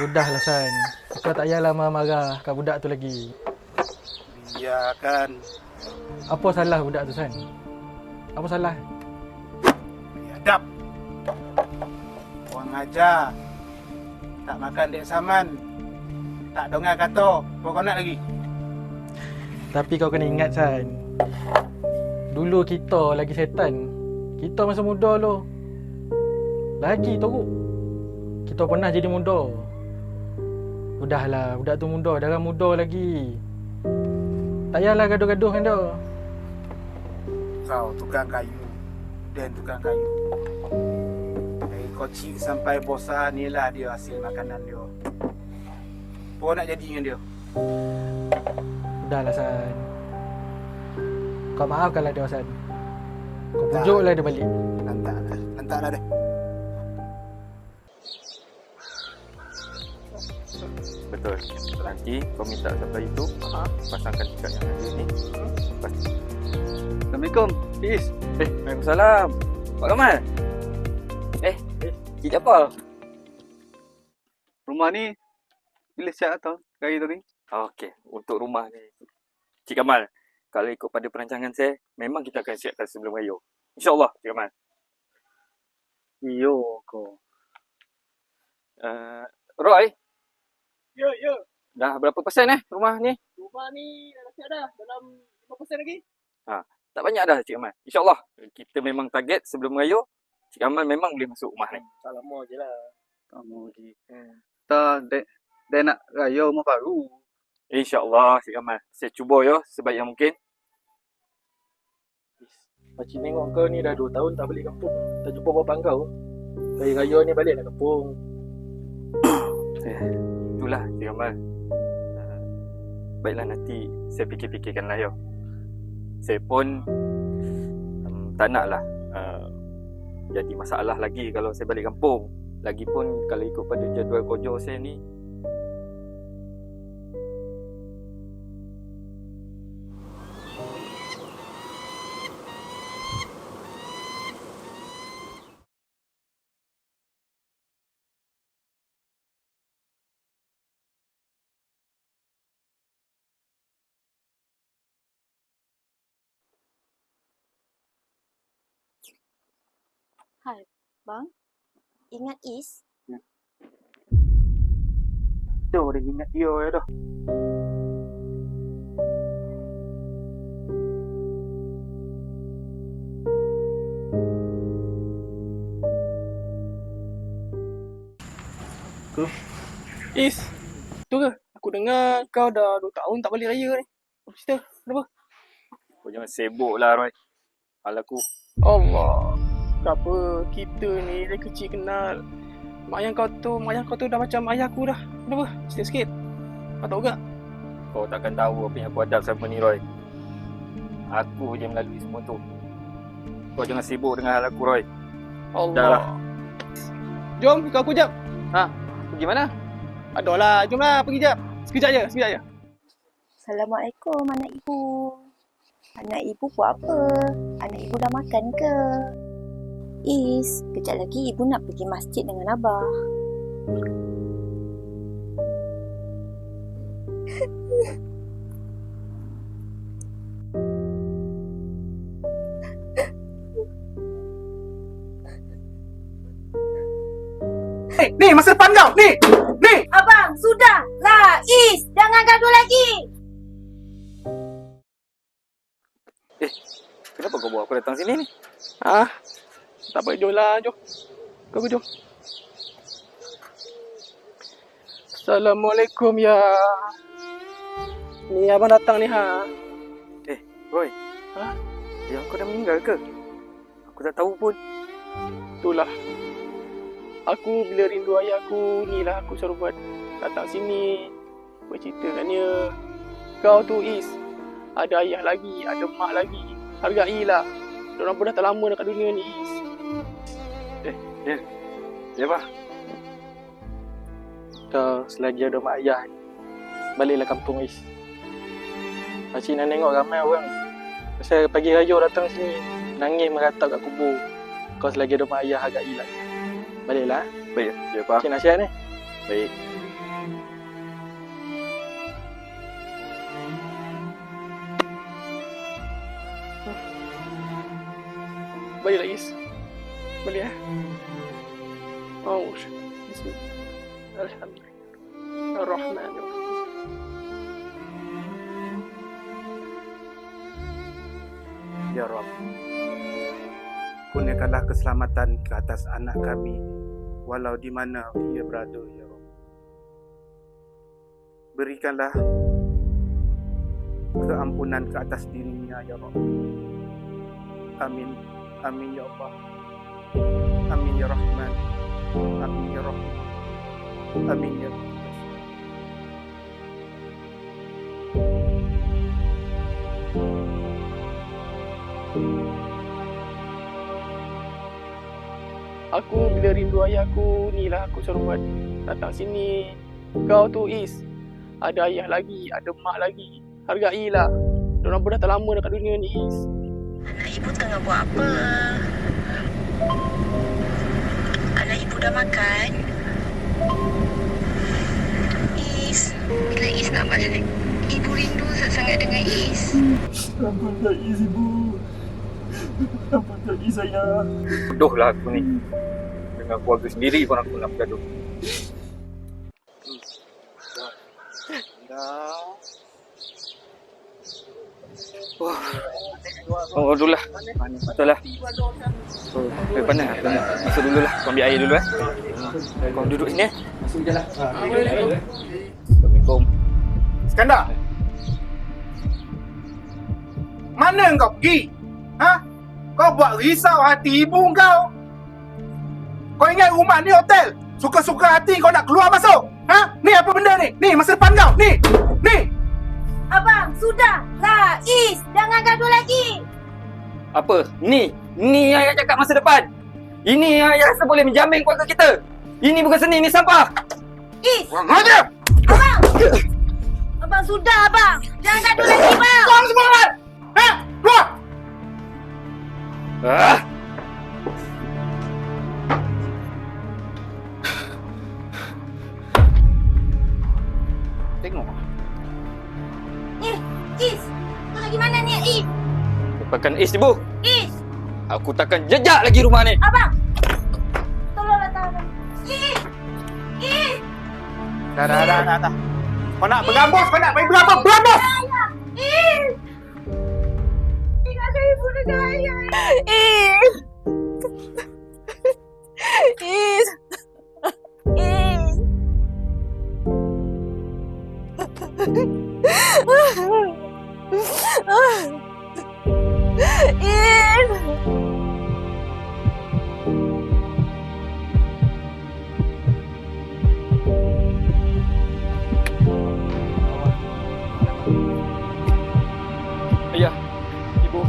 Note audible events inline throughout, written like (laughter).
Sudahlah San. Kau tak payahlah marah-marah kat budak tu lagi. Ya kan. Apa salah budak tu San? Apa salah? Biadab. Orang ajar. Tak makan dek saman. Tak dengar kata. Kau kau nak lagi? Tapi kau kena ingat San. Dulu kita lagi setan. Kita masa muda lo. Lagi teruk. Kita pernah jadi muda. Udahlah, budak tu muda, darah muda lagi. Tak payahlah gaduh-gaduh kan dia. Kau tukang kayu. Dan tukang kayu. Dari kecil sampai bosan ni lah dia hasil makanan dia. Kau nak jadi dengan dia? Udahlah San. Kau maafkanlah dia San. Kau pujuklah dia balik. Lantak lah. Lantak Betul. Nanti kau minta supply itu, pasangkan ikat yang ada ni. Lepas tu. Assalamualaikum. Is. Eh, Waalaikumsalam. Pak Kamal. Eh, Cik Japal. Rumah ni bila siap atau hari tu ni? Okey, untuk rumah ni. Cik Kamal, kalau ikut pada perancangan saya, memang kita akan siapkan sebelum raya. InsyaAllah, Cik Kamal. Yo ko. Uh, Roy, Ya, ya. dah berapa persen eh rumah ni? Rumah ni dah siap dah. Dalam 5% lagi. Tak banyak dah, Cik Kamal. InsyaAllah, kita memang target sebelum raya, Cik Kamal memang boleh masuk rumah ni. Tak lama je lah. Kamu lagi. Tak dek dek nak raya rumah baru. InsyaAllah, Cik Kamal. Saya cuba ya, sebaik yang mungkin. Pakcik tengok kau ni dah 2 tahun tak balik kampung. Tak jumpa bapak kau. Hari raya ni baliklah kampung. (coughs) Itulah, Cik Kamal. Baiklah, nanti saya fikir-fikirkanlah ya. Saya pun um, tak naklah uh, jadi masalah lagi kalau saya balik kampung. Lagipun kalau ikut pada jadual kerja saya ni, Hai, bang. Ingat Is? Dah dah ingat dia ya dah. Is. Tu ke? Aku dengar kau dah 2 tahun tak balik raya ni. Apa cerita? Kenapa? kau jangan sibuk lah Roy. Hal aku. Allah. Kenapa kita ni dari kecil kenal. Mak ayah kau tu, mak ayah kau tu dah macam ayah aku dah. Kenapa? Cerita sikit. Kau tahu tak? Kau takkan tahu apa yang aku hadap sama ni Roy. Aku je melalui semua tu. Kau jangan sibuk dengan hal aku Roy. Allah. Dah lah. Jom, ikut aku jap. Pergi mana? Adolah, jomlah pergi jap. Sekejap je, sekejap je. Assalamualaikum anak ibu. Anak ibu buat apa? Anak ibu dah makan ke? Is, kejap lagi ibu nak pergi masjid dengan abah. Ni, ni masa depan kau. Ni. Ni. Abang, sudah lah. Is, jangan gaduh lagi. Kenapa kau bawa aku datang sini ni? Ah, tak apa, jom lah, jom. Kau jom. Assalamualaikum ya. Ni abang datang ni ha. Roy. Ha? Ya, kau dah meninggal ke? Aku tak tahu pun. Itulah. Aku bila rindu ayah aku, ni lah aku suruh buat datang sini. Bercerita kat dia. Kau tu Is. Ada ayah lagi, ada mak lagi. Hargailah. Diorang pun dah tak lama dekat dunia ni Is. Ya. Ya, Pak. Kau selagi ada mak ayah Baliklah kampung Is. Pakcik nak tengok ramai orang. Pasal pagi raya datang sini. Nangis meratap kat kubur. Kau selagi ada mak ayah agak hilang. Baliklah. Eh. Baik. Ya, Pak. Cik nasihat ni. Baik. Baiklah, Is. Boleh, ya? Eh? Balik eh. Oh, Bismillah. Alhamdulillah. Ar-Rahman. Ya Rob. Kurniakanlah keselamatan ke atas anak kami walau di mana ia berada ya Rob. Berikanlah keampunan ke atas dirinya ya Rob. Amin. Amin ya Allah. Amin ya Rahman. Amin ya Rahim. Amin ya Rahman. Aku bila rindu ayah aku, ni lah aku suruh buat datang sini. Kau tu Is. Ada ayah lagi, ada mak lagi. Hargailah. Diorang pun dah tak lama dekat dunia ni Is. Anak ibu tengah buat apa? Ibu dah makan? Is, bila Is nak balik? Ibu rindu sangat dengan Is. Bodoh lah aku ni. Dengan keluarga sendiri pun aku nak bergaduh. Oh, dulu lah. Betul lah. Oh, eh, panas lah. Panas. Masuk dulu lah. Kau ambil air dulu eh. Kau duduk sini eh. Masuk je lah. Assalamualaikum. Skandar. Mana kau pergi? Ha? Kau buat risau hati ibu kau. Kau ingat rumah ni hotel. Suka-suka hati kau nak keluar masuk. Ha? Ni apa benda ni? Ni masa depan kau. Ni. Ni. Abang, sudah lah Is. Jangan gaduh lagi. Apa? Ni. Ni yang ayah cakap masa depan. Ini yang ayah rasa boleh menjamin keluarga kita. Ini bukan seni, ini sampah. Is, ajar. abang sudah abang. Jangan gaduh lagi Is ibu. Is, Aku takkan jejak lagi rumah ni. abang. Tolonglah tahan. Is. Is. Dah, dah, dah, dah, dah. Kau nak bergambus, kau nak main berapa? Bergambus! Is. Tinggalkan ibu dengan ayah. Is. Is. Is. Is. Ayah, ibu.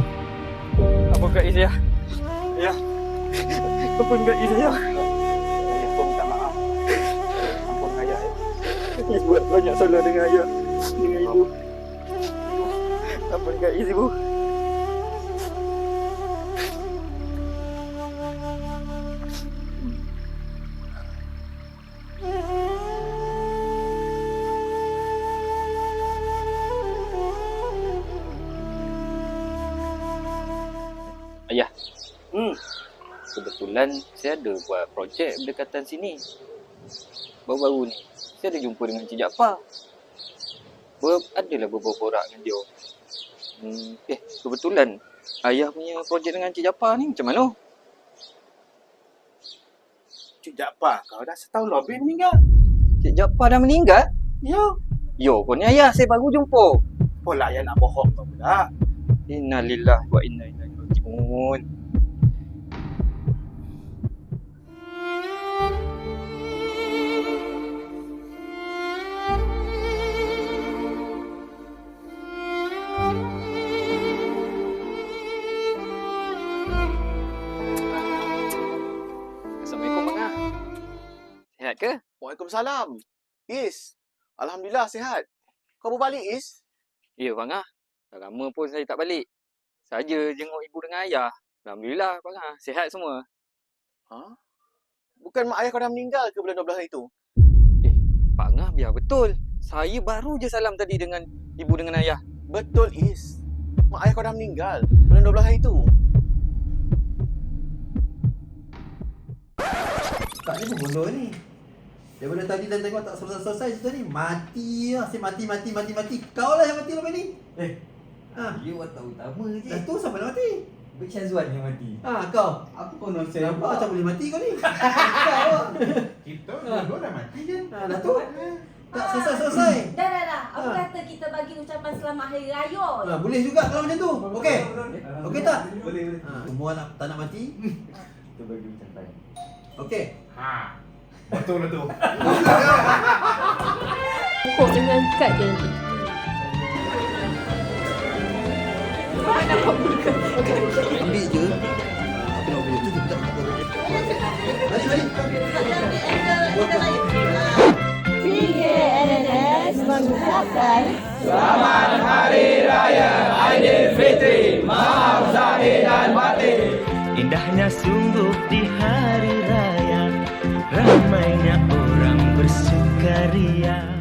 Apa kat Is ya? Ayah. Apa ayah. ya. Is buat banyak salah dengan ayah. Dengan ibu. Apa kat Is ibu? Ayah. Hmm. Kebetulan saya ada buat projek berdekatan sini. Baru-baru ni, saya ada jumpa dengan Cik Jaafar. Ber, adalah beberapa borak dengan dia. Hmm, eh, kebetulan ayah punya projek dengan Cik Jaafar ni macam mana? Cik Jaafar, kau dah setahun lebih meninggal. Cik Jaafar dah meninggal? Ya. Yo, kau ni ayah saya baru jumpa. Pola ayah nak bohong kau pula. Innalillah wa inna ilaihi rajiun. Assalamualaikum Bang Ah. Sihat ke? Waalaikumsalam. Is. Alhamdulillah sihat. Kau baru balik Is? Ya Bang Ah. Dah lama pun saya tak balik saja jenguk ibu dengan ayah. Alhamdulillah bang ah, sihat semua. Ha? Bukan mak ayah kau dah meninggal ke bulan 12 hari tu? Eh, Pak Ngah biar betul. Saya baru je salam tadi dengan ibu dengan ayah. Betul Is. Mak ayah kau dah meninggal bulan 12 hari tu. Tak ada bodoh ni. Daripada tadi dan tengok tak selesai-selesai tadi mati lah. Asyik mati, mati, mati, mati. Kau lah yang mati lepas ni. Eh, Ha. dia watak utama je. Dah tu siapa nak mati? Baik Syazwan yang mati. Ha, kau. Apa kau nak Nampak macam boleh mati kau ni. kau. (laughs) Kita dua dah mati kan? Ha, dah tu. Tak selesai-selesai. Dah dah dah. Aku Ha. kata kita bagi ucapan selamat hari raya. Ha, boleh juga kalau macam tu. Okey. Okey tak? Boleh, boleh. Ha, semua nak tak nak mati. Kita bagi ucapan. Okey. Ha. Betul lah tu. (laughs) Pokok dengan kad je nanti. Ambil je. Tu kita tak mengucapkan Selamat Hari Raya Aidilfitri Maaf Zahid dan Batin Indahnya sungguh di hari raya Ramainya orang bersukaria